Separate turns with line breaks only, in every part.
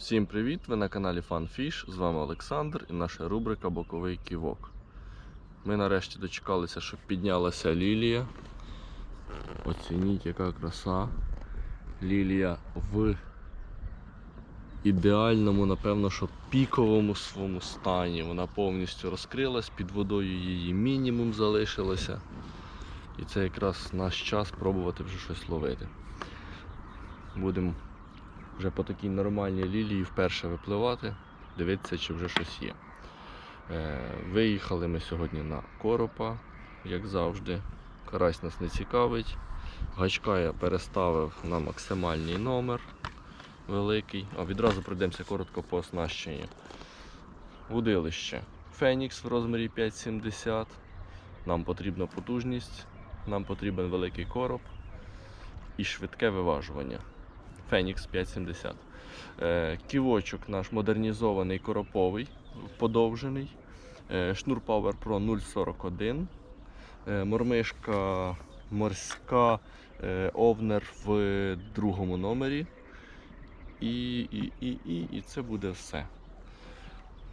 Всім привіт! Ви на каналі FunFish. З вами Олександр і наша рубрика Боковий ківок. Ми нарешті дочекалися, щоб піднялася лілія. Оцініть, яка краса. Лілія в ідеальному, напевно, що піковому своєму стані. Вона повністю розкрилась, під водою її мінімум залишилося. І це якраз наш час пробувати вже щось ловити. Будемо вже по такій нормальній лілії вперше випливати, дивитися, чи вже щось є. Е, виїхали ми сьогодні на коропа, як завжди. Карась нас не цікавить. Гачка я переставив на максимальний номер великий. А відразу пройдемося коротко по оснащенню. Вудилище. Фенікс в розмірі 5,70. Нам потрібна потужність, нам потрібен великий короб і швидке виважування. Фенікс 570. Е, Ківочок наш модернізований короповий, подовжений. Е, Шнур Power Pro 041. Е, Мормишка морська овнер в другому номері. І, і, і, і, і це буде все.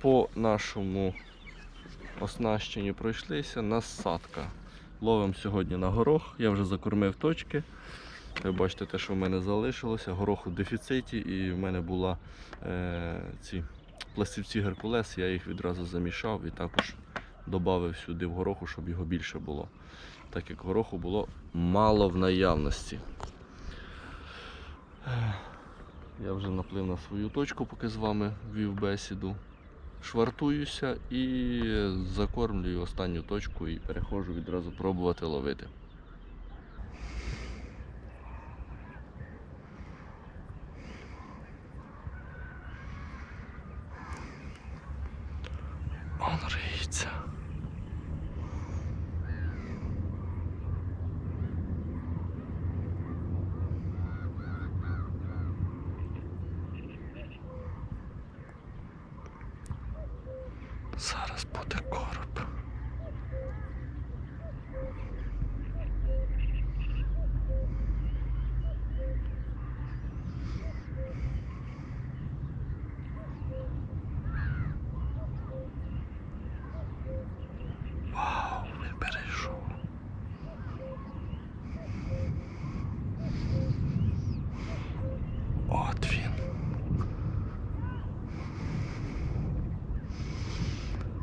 По нашому оснащенню пройшлися. Насадка. Ловимо сьогодні на горох. Я вже закормив точки. Ви бачите те, що в мене залишилося. Горох у дефіциті, і в мене була е, ці пластівці Геркулес, я їх відразу замішав і також додав сюди в гороху, щоб його більше було. Так як гороху було мало в наявності. Я вже наплив на свою точку, поки з вами вів бесіду. Швартуюся і закормлюю останню точку і переходжу відразу пробувати ловити. Зараз буде короб. Вау, він перейшов. От він.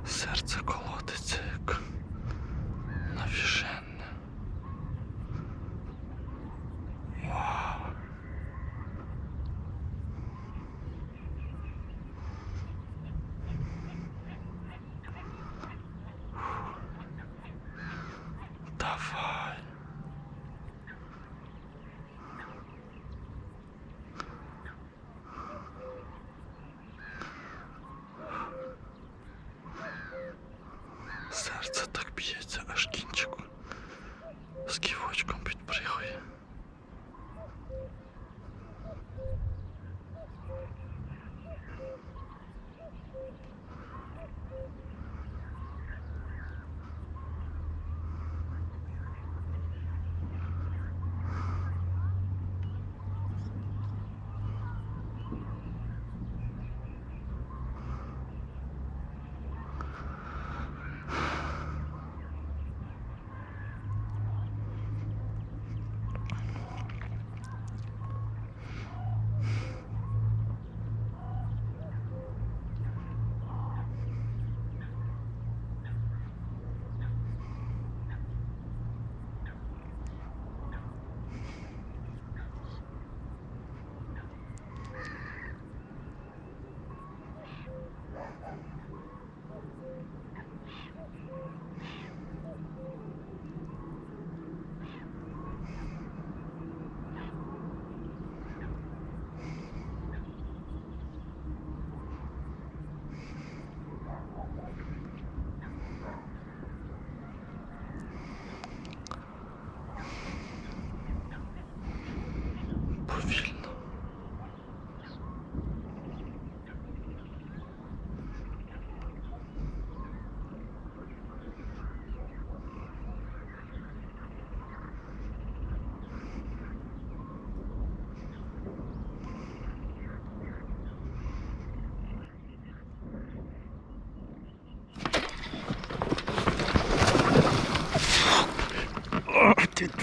Серце колотиться як навіженне. Вау. Давай. Серце так б'ється, аж кінчику з ківочком підпригує.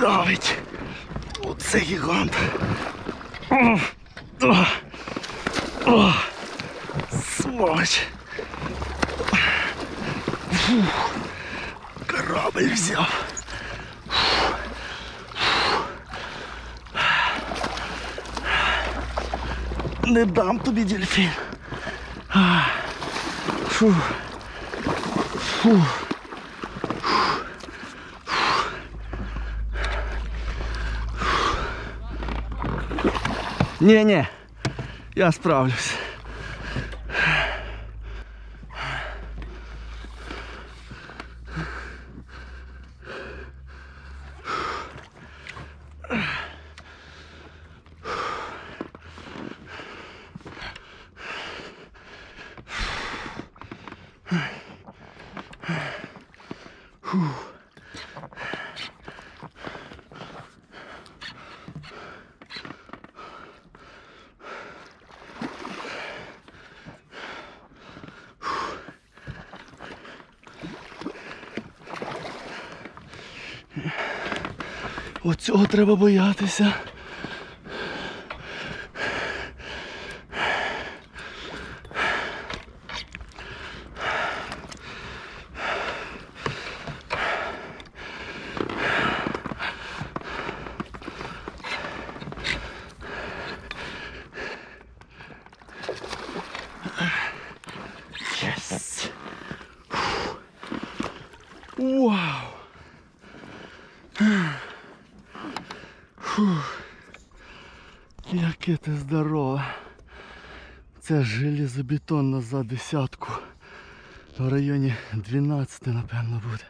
Давить. Оце гігант. О, о, о, сволоч. Фух, Корабль взяв. Не дам тобі дельфін. А, Фу. Фу. Ні, ні, я справлюсь. Оцього треба боятися. Яке ти здорове. Це железобетонна за десятку. В районі 12, напевно, буде.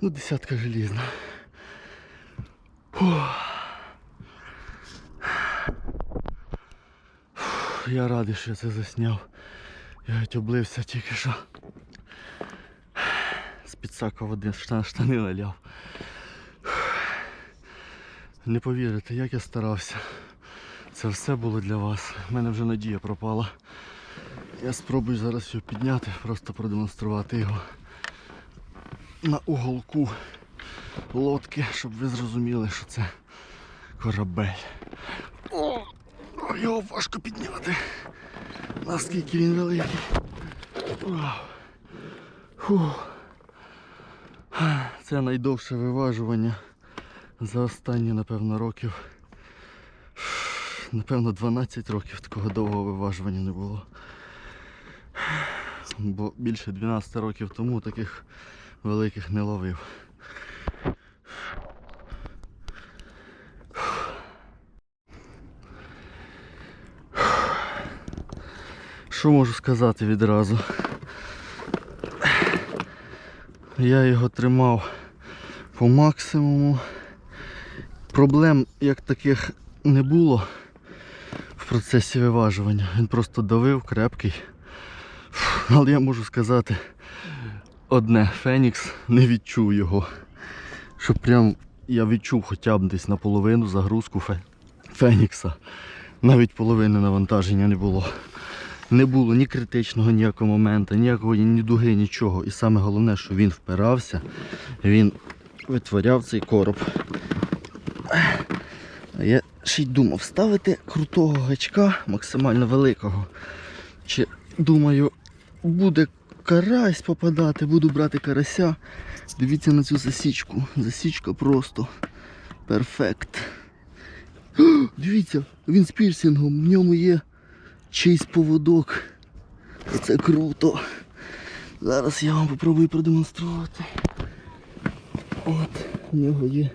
Ну, десятка желізна. Фух. Фух, Я радий, що я це засняв. Я геть облився тільки що. З підсака води штани наляв. Не повірите, як я старався. Це все було для вас. У мене вже надія пропала. Я спробую зараз його підняти, просто продемонструвати його на уголку лодки, щоб ви зрозуміли, що це корабель. О, його важко підняти. Наскільки він великий. Фух. Це найдовше виважування за останні, напевно, років. Напевно, 12 років такого довгого виважування не було. Бо більше 12 років тому таких великих не ловив. Що можу сказати відразу? Я його тримав по максимуму. Проблем як таких не було процесі виважування. Він просто давив крепкий. Але я можу сказати одне, Фенікс не відчув його. Щоб прям я відчув хоча б десь наполовину загрузку Фе- Фенікса. Навіть половини навантаження не було. Не було ні критичного ніякого моменту, ніякого ні дуги, нічого. І саме головне, що він впирався, він витворяв цей короб. Я ще й думав ставити крутого гачка, максимально великого. Чи думаю, буде карась попадати, буду брати карася. Дивіться на цю засічку. Засічка просто перфект. О, Дивіться, він з пірсингом, в ньому є чийсь поводок. Оце круто. Зараз я вам попробую продемонструвати. От, в нього є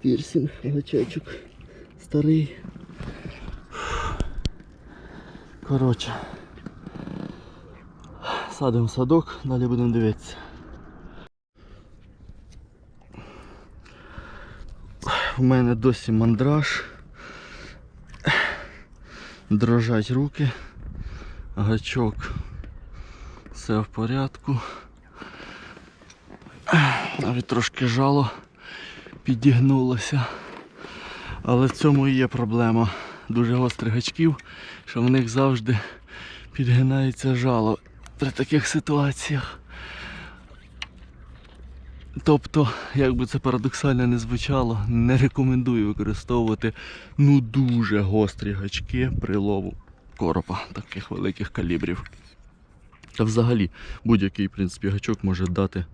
пірсинг, гачечок старий. Коротше. Садимо садок, далі будемо дивитися. У мене досі мандраж. Дрожать руки. Гачок. Все в порядку. Навіть трошки жало підігнулося. Але в цьому і є проблема дуже гострих гачків, що в них завжди підгинається жало при таких ситуаціях. Тобто, як би це парадоксально не звучало, не рекомендую використовувати ну дуже гострі гачки при лову коропа таких великих калібрів. Та взагалі будь-який в принципі, гачок може дати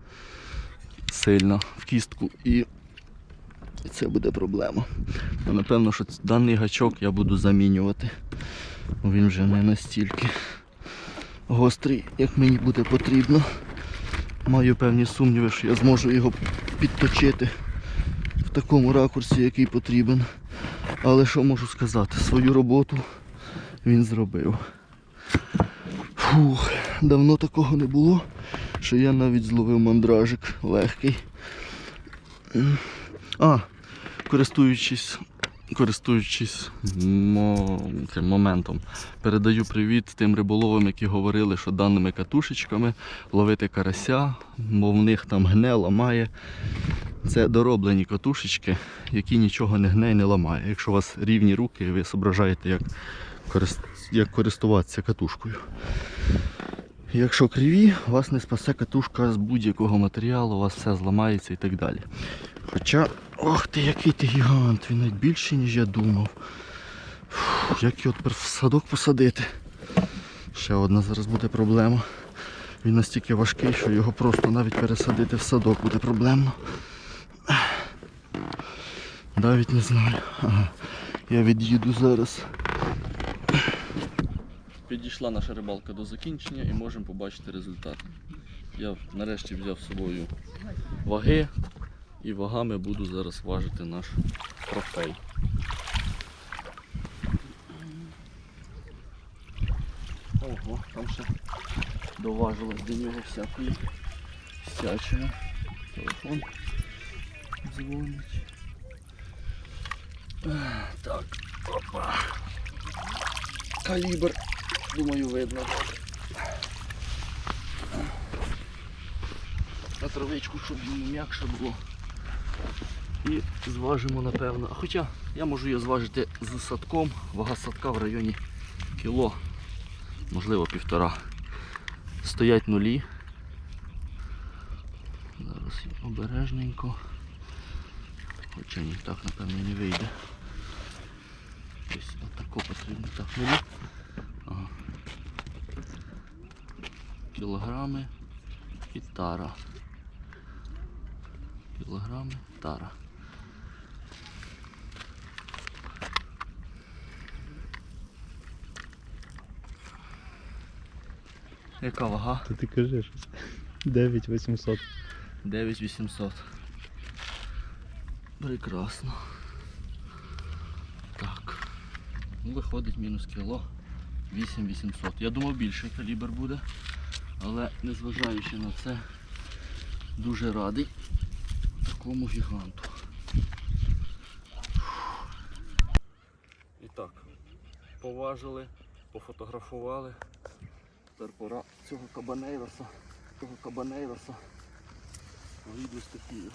сильно в кістку і, це буде проблема. Ну, напевно, що даний гачок я буду замінювати. Він вже не настільки гострий, як мені буде потрібно. Маю певні сумніви, що я зможу його підточити в такому ракурсі, який потрібен. Але що можу сказати? Свою роботу він зробив. Фух, давно такого не було, що я навіть зловив мандражик легкий. А, користуючись, користуючись моментом, передаю привіт тим риболовам, які говорили, що даними катушечками ловити карася, бо в них там гне, ламає. Це дороблені катушечки, які нічого не гне і не ламає. Якщо у вас рівні руки, ви зображаєте, як користуватися катушкою. Якщо криві, вас не спасе катушка з будь-якого матеріалу, у вас все зламається і так далі. Хоча, ох ти, який ти гігант, він навіть більший, ніж я думав. Фух, як його тепер в садок посадити? Ще одна зараз буде проблема. Він настільки важкий, що його просто навіть пересадити в садок буде проблемно. Навіть не знаю. Ага. Я від'їду зараз. Підійшла наша рибалка до закінчення і можемо побачити результат. Я нарешті взяв з собою ваги і вагами буду зараз важити наш трофей. Ого, там ще доважилось до нього всякої всячини. Телефон дзвонить. Так, опа. Калібр, думаю, видно. На травичку, щоб йому м'якше було. І зважимо, напевно. Хоча я можу її зважити з садком. Вага садка в районі кіло, можливо півтора. Стоять нулі. Зараз обережненько. Хоча ні, так напевно не вийде. Десь отако потрібно так нулі. Ага. Кілограми і тара. Кілограми, тара. Яка вага?
Та ти кажи щось. 9800.
9800. Прекрасно. Так. Ну, виходить мінус кіло 8800. Я думав більший калібр буде, але незважаючи на це, дуже радий такому гіганту. І так, поважили, пофотографували. Тепер пора цього кабанейроса, того кабанейроса вийду з такою.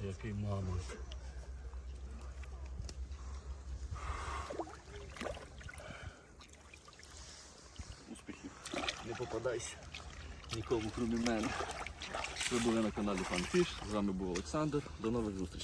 Який мамонт. Попадайся нікому, крім мене. Ви були на каналі Фанфіш. З вами був Олександр. До нових зустрічей.